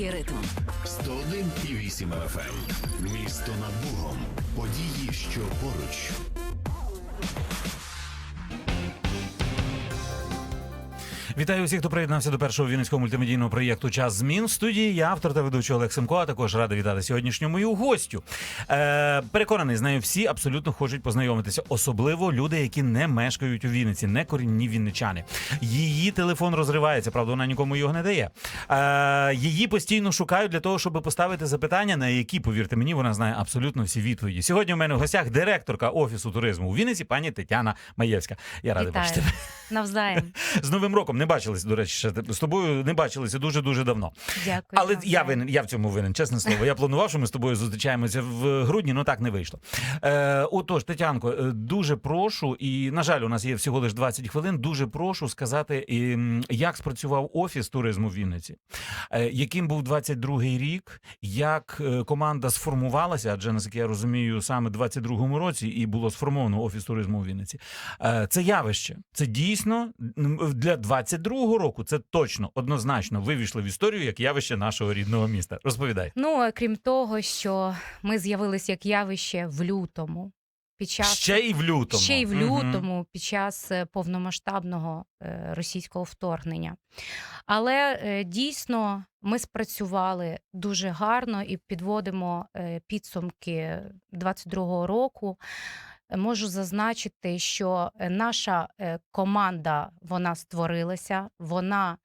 Вінницький ритм. 101,8 FM. Місто над Богом. Події, що поруч. Вітаю усіх, хто приєднався до першого вінницького мультимедійного проєкту Час змін в студії. Я автор та ведучий Олег Семко, а також радий вітати сьогоднішню мою гостю. Е, переконаний, з нею всі абсолютно хочуть познайомитися, особливо люди, які не мешкають у Вінниці, не корінні вінничани. Її телефон розривається, правда, вона нікому його не дає. Е, її постійно шукають для того, щоб поставити запитання, на які, повірте мені, вона знає абсолютно всі відповіді. Сьогодні у мене в гостях директорка офісу туризму у Вінниці, пані Тетяна Маєвська. Я радий бачити. Навзаєм. З Новим роком не бачилися, до речі, ще з тобою не бачилися дуже дуже давно. Дякую. Але навзаєм. я винен, я в цьому винен, чесне слово. Я планував, що ми з тобою зустрічаємося в грудні, але так не вийшло. Е, отож, Тетянко, е, дуже прошу, і на жаль, у нас є всього лише 20 хвилин. Дуже прошу сказати, як спрацював офіс туризму в Вінниці, е, яким був 22-й рік, як е, команда сформувалася, адже наскільки я розумію, саме в 22-му році і було сформовано офіс туризму у Вінниці. Це явище. Це дійсно для 22-го року. Це точно однозначно вивійшли в історію як явище нашого рідного міста. Розповідай. Ну, а крім того, що ми з'явилися як явище в лютому. Під час Ще й в лютому. Ще й в лютому, під час е, повномасштабного е, російського вторгнення. Але е, дійсно ми спрацювали дуже гарно і підводимо підсумки 22-го року. Можу зазначити, що е, наша е, команда вона створилася, вона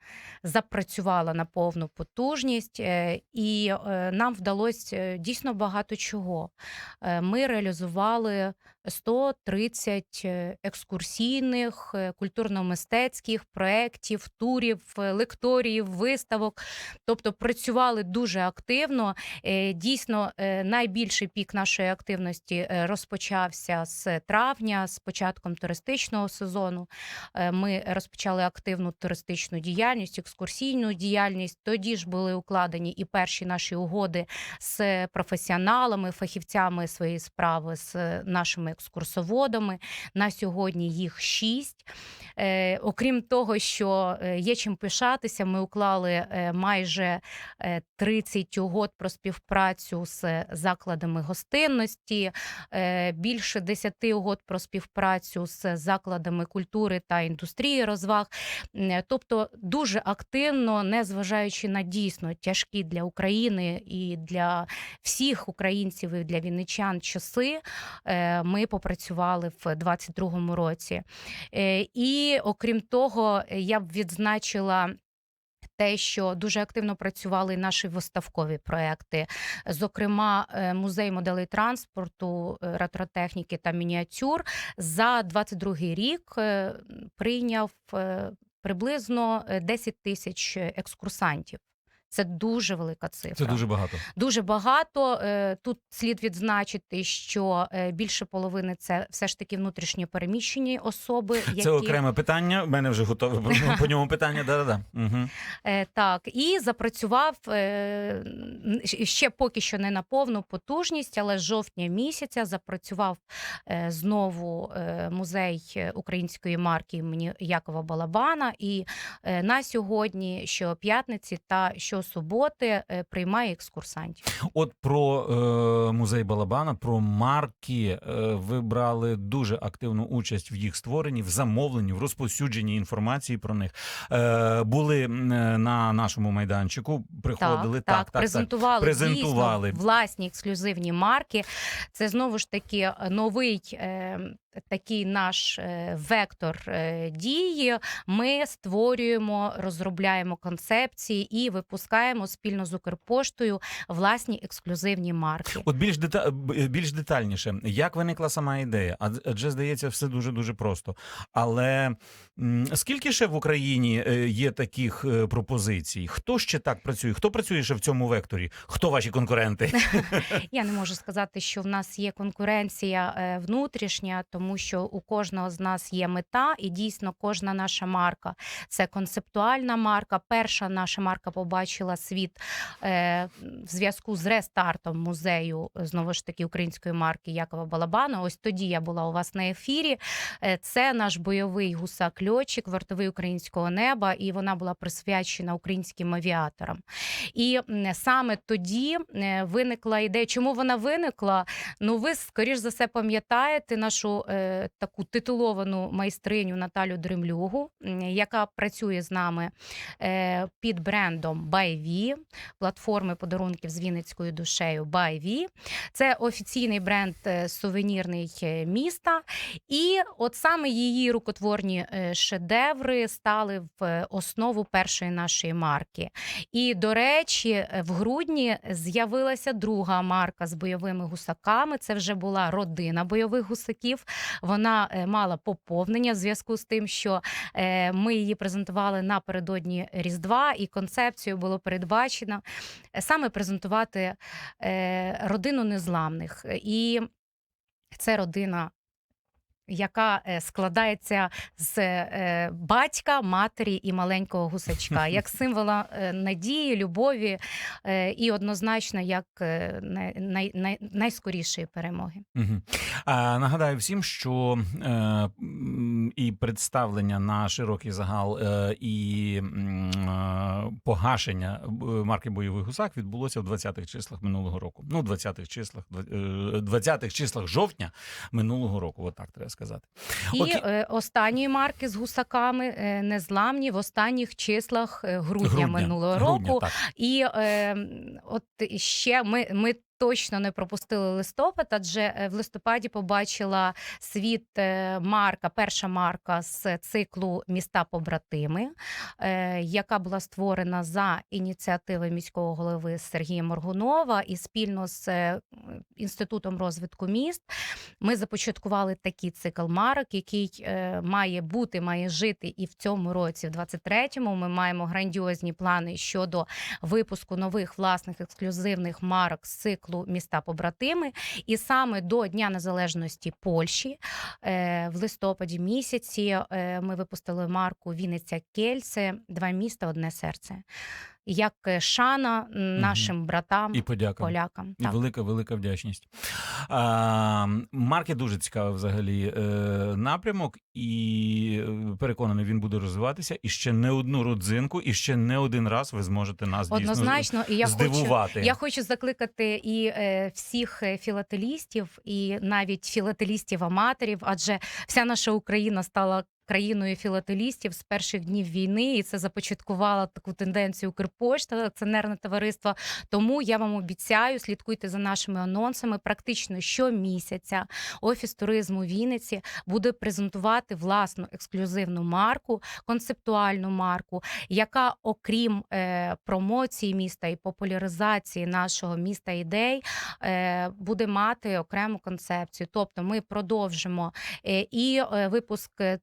запрацювала на повну потужність, е, і нам вдалося дійсно багато чого. Ми реалізували 130 е, екскурсійних, е, культурно-мистецьких проєктів, турів, е, лекторіїв, виставок. Тобто працювали дуже активно. Дійсно, найбільший пік нашої активності розпочався з травня, з початком туристичного сезону. Ми розпочали активну туристичну діяльність, екскурсійну діяльність. Тоді ж були укладені і перші наші угоди з професіоналами, фахівцями своєї справи, з нашими екскурсоводами. На сьогодні їх шість. Е, окрім того, що е, є чим пишатися, ми уклали е, майже е, 30 угод про співпрацю з закладами гостинності, більше 10 угод про співпрацю з закладами культури та індустрії розваг. Тобто дуже активно, незважаючи на дійсно тяжкі для України і для всіх українців і для вінничан часи, е, попрацювали в 22-му році. Е, І окрім того, я б відзначила. Те, що дуже активно працювали наші виставкові проекти, зокрема, е, музей моделей транспорту, е, ретротехніки та мініатюр, за 22 рік прийняв приблизно е, 10 тисяч екскурсантів. Це дуже велика цифра. Це дуже багато. Дуже багато. Е, Тут слід відзначити, що е, більше половини це все ж таки внутрішньо переміщені особи, які Це окреме питання. У мене вже готове по- ньому питання. Да-да-да. Угу. Так і запрацював ще поки що не на повну потужність, але з жовтня місяця запрацював знову музей української марки імені Якова Балабана. І на сьогодні щоп'ятниці та щосуботи е, приймає екскурсантів. От про е, музей Балабана, про марки. Е, ви брали дуже активну участь в їх створенні, в замовленні, в розповсюдженні інформації про них. Е, були е, на нашому майданчику, приходили так, так, презентували, презентували. Дійсно, власні ексклюзивні марки. Це знову ж таки новий. Е, Такий наш е, вектор е, дії. Ми створюємо, розробляємо концепції і випускаємо спільно з Укрпоштою власні ексклюзивні марки. От більш дета... більш детальніше, як виникла сама ідея? Адже- здається, все дуже дуже просто. Але скільки ще в Україні е, є таких е, пропозицій? Хто ще так працює? Хто працює ще в цьому векторі? Хто ваші конкуренти? Я не можу сказати, що в нас є конкуренція е, внутрішня, тому тому що у кожного з нас є мета, і дійсно кожна наша марка це концептуальна марка. Перша наша марка побачила світ е, в зв'язку з рестартом музею знову ж таки української марки Якова Балабана. Ось тоді я була у вас на ефірі. Е, Це наш бойовий гусак льотчик, вартовий українського неба, і вона була присвячена українським авіаторам. І саме тоді е, виникла ідея. Чому вона виникла? Ну, ви скоріш за все пам'ятаєте нашу е, таку титуловану майстриню Наталю Дремлюгу, яка працює з нами е, під брендом ByV, платформи подарунків з Вінницькою душею ByV. Це офіційний бренд е, сувенірний е, міста. І от саме її рукотворні е, шедеври стали в е, основу першої нашої марки. І, до речі, е, в грудні з'явилася друга марка з бойовими гусаками. Це вже була родина бойових гусаків. Вона е, мала поповнення в зв'язку з тим, що е, ми її презентували напередодні Різдва, і концепцію було передбачено е, саме презентувати родину незламних. І це родина. Яка е, складається з е, батька, матері і маленького гусачка, як символа е, надії, любові і однозначно як най, най, най, найскорішої перемоги. Угу. А, нагадаю всім, що е, і представлення на широкий загал, е, і е, погашення марки бойовий гусак відбулося в 20-х числах минулого року. Ну, 20-х числах, дв- е, 20-х числах жовтня минулого року. Отак треба сказати. І Окей. е, останньої марки з гусаками е, незламні в останніх числах грудня, грудня, минулого грудня, року. так. І е, от ще ми, ми точно не пропустили листопад, адже е, в листопаді побачила світ е, марка, перша марка з циклу Міста побратими, е, яка була створена за ініціативи міського голови Сергія Моргунова і спільно з інститутом розвитку міст. Ми започаткували такий цикл марок, який має бути, має жити і в цьому році, в 23-му. Ми маємо грандіозні плани щодо випуску нових власних ексклюзивних марок з циклу міста побратими. І саме до Дня Незалежності Польщі е, в листопаді місяці е, ми випустили марку Вінниця Кельце, два міста, одне серце. Як е, шана нашим братам, І подяка. полякам. І Так. велика, велика вдячність. А, марки дуже цікавий взагалі е, напрямок, і е, переконаний, він буде розвиватися. І ще не одну родзинку, і ще не один раз ви зможете нас Однозначно, і я дійсно хочу здивувати. Я хочу закликати і всіх філателістів, і навіть філателістів-аматорів, адже вся наша Україна стала. Країною філателістів з перших днів війни, і це започаткувало таку тенденцію Укрпошта, акціонерне товариство. Тому я вам обіцяю, слідкуйте за нашими анонсами. Практично щомісяця офіс туризму Вінниці буде презентувати власну ексклюзивну марку, концептуальну марку, яка, окрім е, промоції міста і популяризації нашого міста ідей, е, буде мати окрему концепцію. Тобто, ми продовжимо е, і е, випуск е,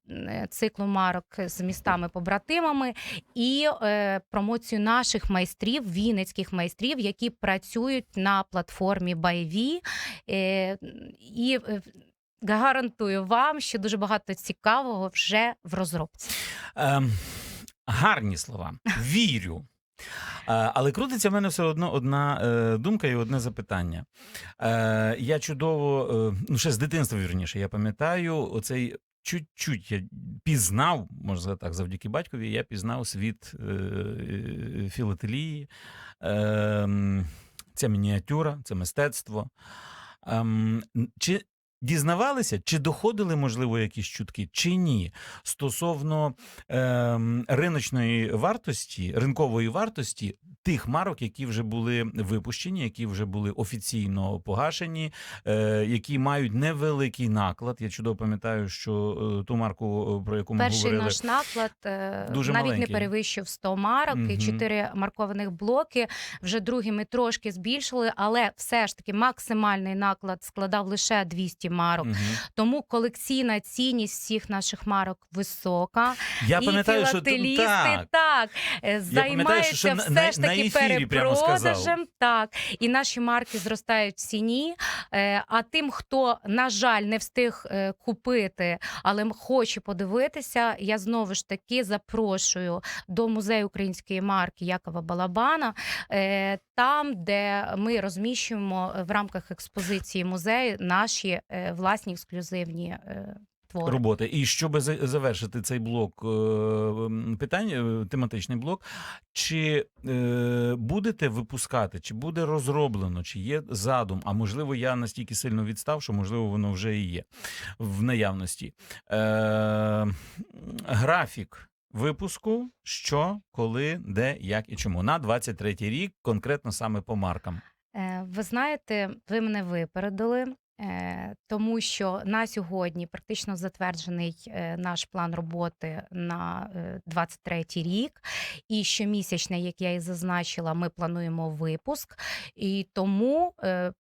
циклу марок з містами-побратимами, і е, промоцію наших майстрів, вінницьких майстрів, які працюють на платформі ByV. Е, і е, гарантую вам, що дуже багато цікавого вже в розробці. Ем, гарні слова. Вірю. Е, Але крутиться в мене все одно одна е, думка і одне запитання. Е, я чудово, е, ну ще з дитинства вірніше, я пам'ятаю, оцей чуть-чуть я пізнав, можна сказати так, завдяки батькові, я пізнав світ е, е, філателії. Е, це мініатюра, це мистецтво. Ем, чи дізнавалися, чи доходили, можливо, якісь чутки, чи ні, стосовно ем, риночної вартості, ринкової вартості тих марок, які вже були випущені, які вже були офіційно погашені, е, які мають невеликий наклад. Я чудово пам'ятаю, що е, ту марку, е, про яку ми Перший говорили, наш наклад е, Дуже навіть маленький. не перевищив 100 марок і 4 маркованих блоки. Вже другий ми трошки збільшили, але все ж таки максимальний наклад складав лише 200 марок. Мгм. Тому колекційна цінність всіх наших марок висока. Я і пам'ятаю, що так. так, е, пам'ятаю, що займаються все на- ж таки перепродажем. Так, і наші марки зростають в ціні. Е, А тим, хто, на жаль, не встиг е, купити, але хоче подивитися, я знову ж таки запрошую до музею української марки Якова Балабана, там, де ми розміщуємо в рамках експозиції музею наші власні ексклюзивні е, твори. роботи. І щоб завершити цей блок е, питань, е, тематичний блок, чи е, будете випускати, чи буде розроблено, чи є задум, а можливо, я настільки сильно відстав, що можливо воно вже і є в наявності. Е, графік. Випуску, що, коли, де, як і чому на 23-й рік, конкретно саме по маркам. Е, Ви знаєте, ви мене випередили, е, тому що на сьогодні практично затверджений е, наш план роботи на 23 рік. І щомісячне, як я і зазначила, ми плануємо випуск. І тому. е,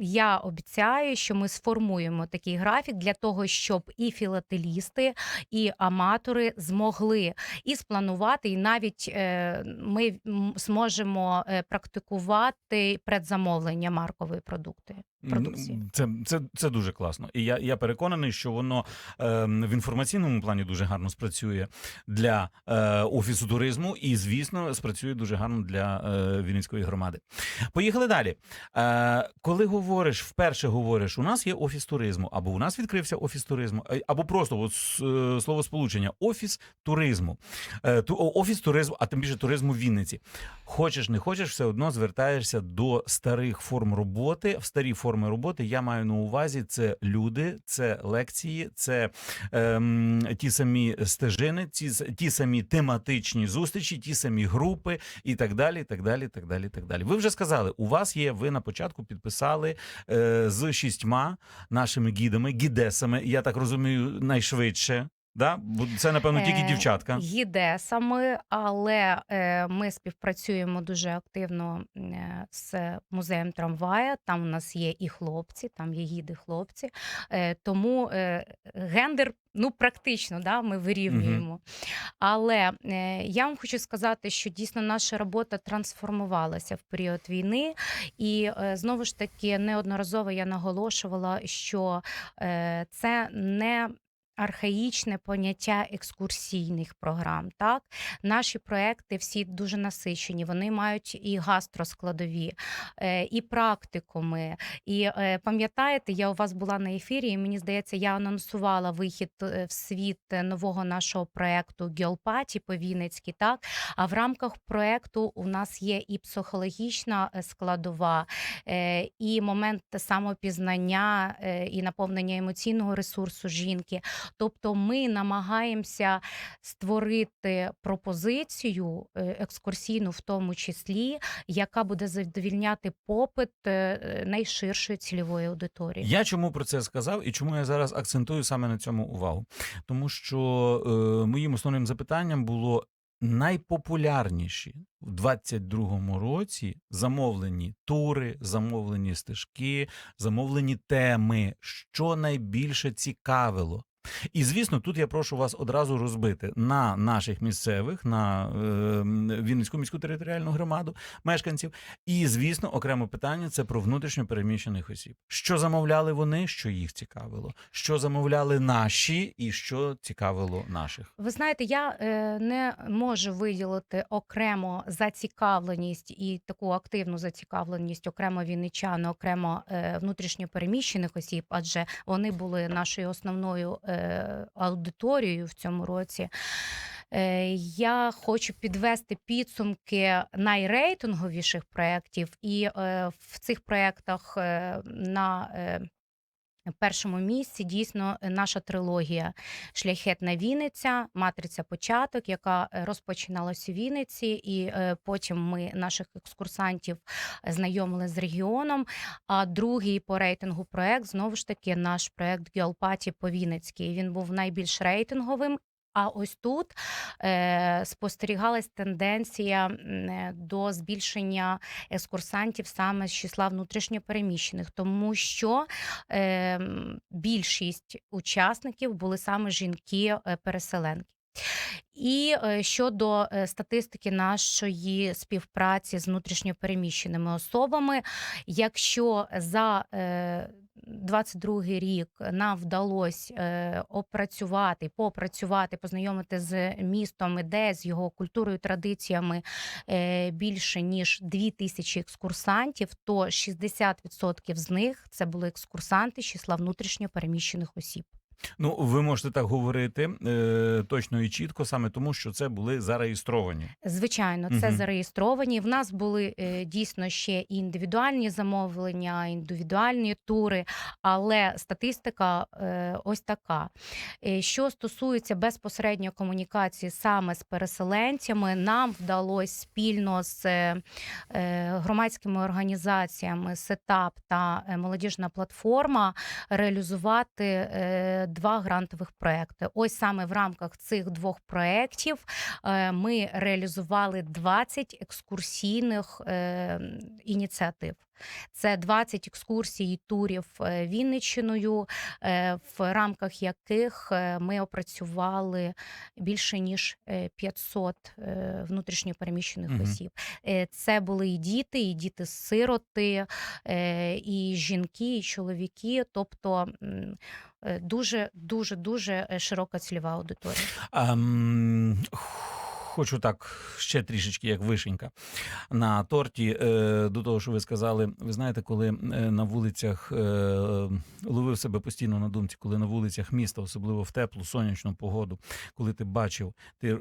Я обіцяю, що ми сформуємо такий графік для того, щоб і філателісти, і аматори змогли і спланувати, і навіть е, ми зможемо е, практикувати предзамовлення маркової продукти. Продукції. Це, це, це дуже класно. І я, я переконаний, що воно е, в інформаційному плані дуже гарно спрацює для е, офісу туризму і, звісно, спрацює дуже гарно для е, Вінницької громади. Поїхали далі. Е, коли говориш, вперше говориш, у нас є офіс туризму, або у нас відкрився офіс туризму, е, або просто от, е, словосполучення офіс туризму. Е, ту, офіс туризму, а тим більше туризму Вінниці. Хочеш, не хочеш, все одно звертаєшся до старих форм роботи. В старі форми роботи я маю на увазі це люди, це лекції, це ем, ті самі стежини, ті, ті самі тематичні зустрічі, ті самі групи і так далі. так далі, так далі, так далі. Ви вже сказали, у вас є, ви на початку підписали е, з шістьма нашими гідами, гідесами. Я так розумію, найшвидше. Да? Це, напевно, тільки Е, дівчатка. Гідесами, але е, ми співпрацюємо дуже активно е, з музеєм трамвая. Там у нас є і хлопці, там є гіди хлопці. Е, тому е, гендер. Ну, практично, да, ми вирівнюємо. Але е, я вам хочу сказати, що дійсно наша робота трансформувалася в період війни, і е, знову ж таки неодноразово я наголошувала, що е, це не архаїчне поняття екскурсійних програм. Так, наші проекти всі дуже насичені. Вони мають і гастроскладові, е, і практикуми. І е, пам'ятаєте, я у вас була на ефірі, і мені здається, я анонсувала вихід е, в світ нового нашого проекту Геолпаті по Вінницьки. Так, а в рамках проекту у нас є і психологічна складова, і момент самопізнання, і наповнення емоційного ресурсу жінки. Тобто ми намагаємося створити пропозицію е, екскурсійну, в тому числі, яка буде задовільняти попит е, найширшої цільової аудиторії. Я чому про це сказав і чому я зараз акцентую саме на цьому увагу? Тому що е, моїм основним запитанням було найпопулярніші в 22-му році замовлені тури, замовлені стежки, замовлені теми, що найбільше цікавило. І звісно, тут я прошу вас одразу розбити на наших місцевих, на е, Вінницьку міську територіальну громаду мешканців. І звісно, окреме питання це про внутрішньо переміщених осіб. Що замовляли вони, що їх цікавило, що замовляли наші, і що цікавило наших. Ви знаєте, я е, не можу виділити окремо зацікавленість і таку активну зацікавленість окремо вінничан, окремо е, внутрішньо переміщених осіб, адже вони були нашою основною е, аудиторією в цьому році. Е, Я хочу підвести підсумки найрейтинговіших проєктів, і е, в цих проєктах е, на е, першому місці дійсно е, наша трилогія Шляхетна Вінниця, Матриця Початок, яка е, розпочиналась у Вінниці, і е, потім ми наших екскурсантів знайомили з регіоном. А другий по рейтингу проект знову ж таки наш проект Геолпаті по Вінницькій. Він був найбільш рейтинговим. А ось тут е, спостерігалась тенденція е, до збільшення екскурсантів саме з числа внутрішньопереміщених, тому що е, більшість учасників були саме жінки-переселенки. І е, щодо е, статистики нашої співпраці з внутрішньопереміщеними особами, якщо за е, 22 рік нам вдалося е, опрацювати, попрацювати, познайомити з містом де з його культурою, традиціями е, більше ніж 2 тисячі екскурсантів, то 60% з них це були екскурсанти з числа внутрішньопереміщених осіб. Ну, ви можете так говорити е, точно і чітко, саме тому, що це були зареєстровані. Звичайно, це Мгм. зареєстровані. В нас були е, дійсно ще і індивідуальні замовлення, індивідуальні тури, але статистика е, ось така. Е, Що стосується безпосередньо комунікації саме з переселенцями, нам вдалося спільно з е, е, громадськими організаціями СЕТАП та е, молодіжна платформа реалізувати е, два грантових проекти. Ось саме в рамках цих двох проєктів е, ми реалізували 20 екскурсійних е, ініціатив. Це 20 екскурсій і турів е, Вінниччиною, е, в рамках яких е, ми опрацювали більше ніж е, 500 е, внутрішньопереміщених Мгм. осіб. Це були і діти, і діти-сироти, і жінки, і чоловіки. Тобто дуже дуже дуже широка цільова аудиторія. М, хочу так ще трішечки, як вишенька на торті. Е, до того, що ви сказали, ви знаєте, коли е, на вулицях е, ловив себе постійно на думці, коли на вулицях міста, особливо в теплу сонячну погоду, коли ти бачив ти е,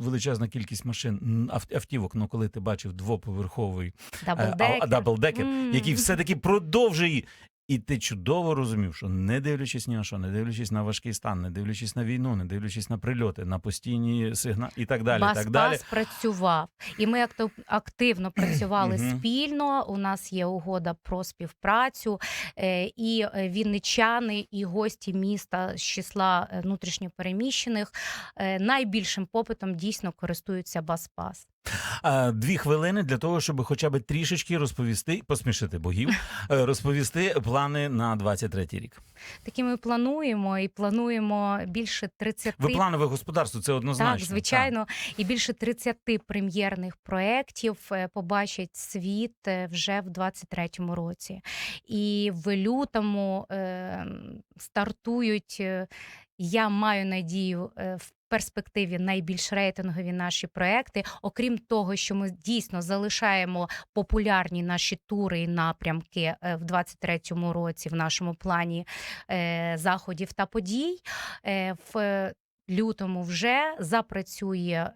величезна кількість машин ав- автівок, ну коли ти бачив двоповерховий е, а- Даблдекер. даблдекер, М. який все-таки продовжує. І ти чудово розумів, що не дивлячись ні на що, не дивлячись на важкий стан, не дивлячись на війну, не дивлячись на прильоти, на постійні сигнали і так далі. Бас так далі. Бас працював, і ми актив- активно працювали спільно. У нас є угода про співпрацю, е, і е, вінничани, і гості міста з числа е, внутрішньопереміщених найбільшим попитом дійсно користуються Бас-Пас. Дві хвилини для того, щоб хоча б трішечки розповісти, посмішити богів, е, розповісти плани на 23-й рік. Такі ми плануємо і плануємо більше 30 Ви планове господарство, це однозначно. Так, звичайно, і більше 30 прем'єрних проєктів е, побачать світ е, вже в 23-му році. І в лютому е, стартують. Я маю надію е, в перспективі найбільш рейтингові наші проекти. Окрім того, що ми дійсно залишаємо популярні наші тури і напрямки е, в 23-му році в нашому плані е, заходів та подій. В лютому вже запрацює.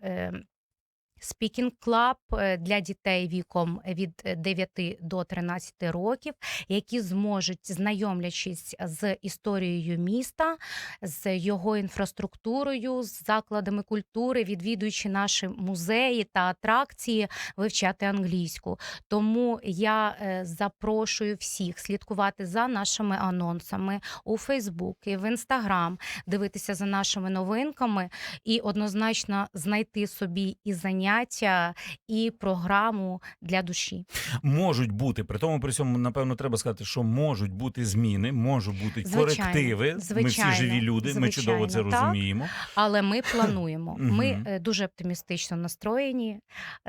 Е, Speaking Club е, для дітей віком від е, 9 до 13 років, які зможуть, знайомлячись з історією міста, з його інфраструктурою, з закладами культури, відвідуючи наші музеї та атракції, вивчати англійську. Тому я е, запрошую всіх слідкувати за нашими анонсами у Фейсбук і в Інстаграм, дивитися за нашими новинками і однозначно знайти собі і заняття, і програму для душі. Можуть бути, при тому при цьому, напевно, треба сказати, що можуть бути зміни, можуть бути Звичайно, корективи. Ми всі живі люди, ми чудово це так. розуміємо. Але ми плануємо. Ми е, дуже оптимістично настроєні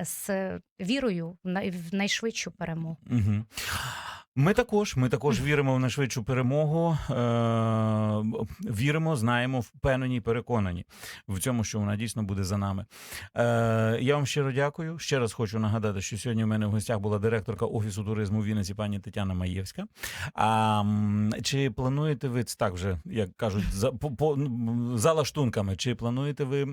з вірою в найшвидшу перемогу. Ми також, ми також віримо в найшвидшу перемогу. Е, віримо, знаємо, впевнені, переконані в цьому, що вона дійсно буде за нами. Е, я вам щиро дякую. Ще раз хочу нагадати, що сьогодні у мене в гостях була директорка офісу туризму в Вінниці, пані Тетяна Маєвська. А чи плануєте ви так вже, як кажуть, за по, по за лаштунками? Чи плануєте ви е,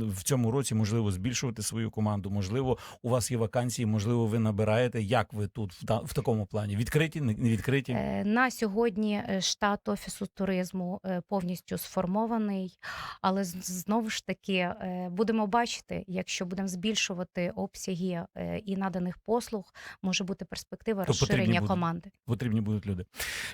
в цьому році можливо збільшувати свою команду? Можливо, у вас є вакансії, можливо, ви набираєте. Як ви тут в, в такому плані? Відкриті, не відкриті? Е, На сьогодні е, штат офісу туризму е, повністю сформований, але знову ж таки будемо бачити, якщо будемо збільшувати обсяги і наданих послуг, може бути перспектива То потрібні розширення будуть. команди. Потрібні будуть люди.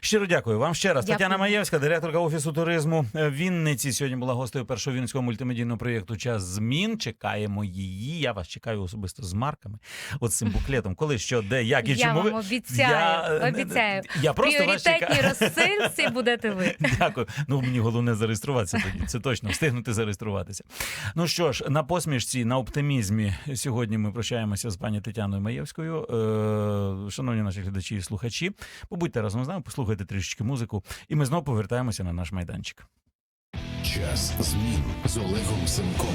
Щиро дякую вам ще раз. Дякую. Тетяна Маєвська, директорка офісу туризму Вінниці. Сьогодні була гостею першого вінницького мультимедійного проєкту Час змін. Чекаємо її. Я вас чекаю особисто з марками. От з цим буклетом. Коли що, де, як і Я чому вам ви. обіцяю, е, обіцяю. Я просто вас Пріоритетні чекаю. розсильці будете ви. Дякую. Ну мені головне зареєструватися тоді. Це точно встигнути зареєструватися. Ну що ж, на посмішці, на оптимізмі сьогодні ми прощаємося з пані Тетяною Маєвською. Е, шановні наші глядачі і слухачі, побудьте разом з нами, послухайте трішечки музику, і ми знову повертаємося на наш майданчик. Час змін з Олегом Семком.